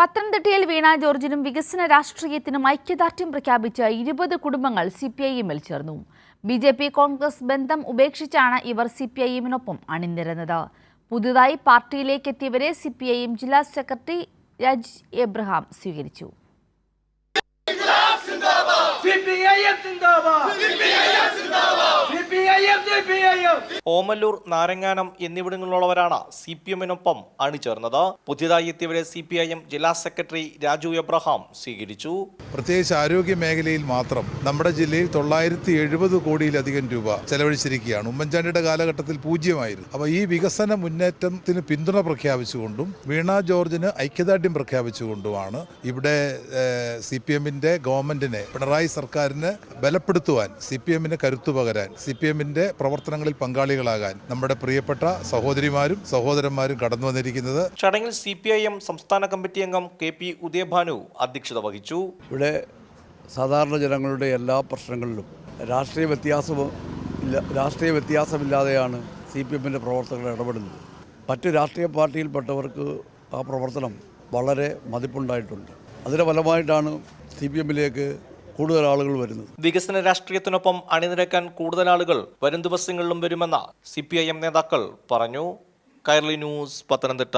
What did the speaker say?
പത്തനംതിട്ടയിൽ വീണ ജോർജിനും വികസന രാഷ്ട്രീയത്തിനും ഐക്യദാർഢ്യം പ്രഖ്യാപിച്ച ഇരുപത് കുടുംബങ്ങൾ സി പി ഐ എമ്മിൽ ചേർന്നു. ബി ജെ പി കോൺഗ്രസ് ബന്ധം ഉപേക്ഷിച്ചാണ് ഇവർ സി പി ഐ എമ്മിനൊപ്പം അണിനിരന്നത്. പുതുതായി പാർട്ടിയിലേക്കെത്തിയവരെ സി പി ഐ എം ജില്ലാ സെക്രട്ടറി രജ് എബ്രഹാം സ്വീകരിച്ചു. ഓമല്ലൂർ നാരങ്ങാനം എന്നിവിടങ്ങളിലുള്ളവരാണ് സി പി എമ്മിനൊപ്പം അണിചേർന്നത്. പുതിയതായി എത്തിയവരെ സി പി ഐ എം ജില്ലാ സെക്രട്ടറി രാജു എബ്രഹാം സ്വീകരിച്ചു. പ്രത്യേകിച്ച് ആരോഗ്യ മേഖലയിൽ മാത്രം നമ്മുടെ ജില്ലയിൽ തൊള്ളായിരത്തി എഴുപത് കോടിയിലധികം രൂപ ചെലവഴിച്ചിരിക്കുകയാണ്. ഉമ്മൻചാണ്ടിയുടെ കാലഘട്ടത്തിൽ പൂജ്യമായിരുന്നു. അപ്പോൾ ഈ വികസന മുന്നേറ്റത്തിന് പിന്തുണ പ്രഖ്യാപിച്ചുകൊണ്ടും വീണ ജോർജിന് ഐക്യദാർഢ്യം പ്രഖ്യാപിച്ചുകൊണ്ടുമാണ് ഇവിടെ സി പി എമ്മിന്റെ ഗവൺമെന്റിനെ പിണറായി സർക്കാരിന് ബലപ്പെടുത്തുവാൻ സി പി എമ്മിന് കരുത്തു പകരാൻ സി പി എമ്മിന്റെ പ്രവർത്തനങ്ങളിൽ പങ്കാളികളാകാൻ നമ്മുടെ പ്രിയപ്പെട്ട സഹോദരിമാരും സഹോദരന്മാരും കടന്നു വന്നിരിക്കുന്നത് ചടങ്ങിൽ സി പി ഐ എം സംസ്ഥാന കമ്മിറ്റി അംഗം കെ പി ഉദയഭാനു അധ്യക്ഷത വഹിച്ചു. ഇവിടെ സാധാരണ ജനങ്ങളുടെ എല്ലാ പ്രശ്നങ്ങളിലും രാഷ്ട്രീയ വ്യത്യാസവും ഇല്ല രാഷ്ട്രീയ വ്യത്യാസമില്ലാതെയാണ് സി പി എമ്മിന്റെ പ്രവർത്തകർ ഇടപെടുന്നത്. മറ്റ് രാഷ്ട്രീയ പാർട്ടിയിൽപ്പെട്ടവർക്ക് ആ പ്രവർത്തനം വളരെ മതിപ്പുണ്ടായിട്ടുണ്ട്. അതിന്റെ ഫലമായിട്ടാണ് സി പി എമ്മിലേക്ക് കൂടുതൽ ആളുകൾ വരുന്നത്. വികസന രാഷ്ട്രീയത്തിനൊപ്പം അണിനിരക്കാൻ കൂടുതൽ ആളുകൾ വരും ദിവസങ്ങളിലും വരുമെന്ന് സി നേതാക്കൾ പറഞ്ഞു. കൈർലി ന്യൂസ് പത്തനംതിട്ട.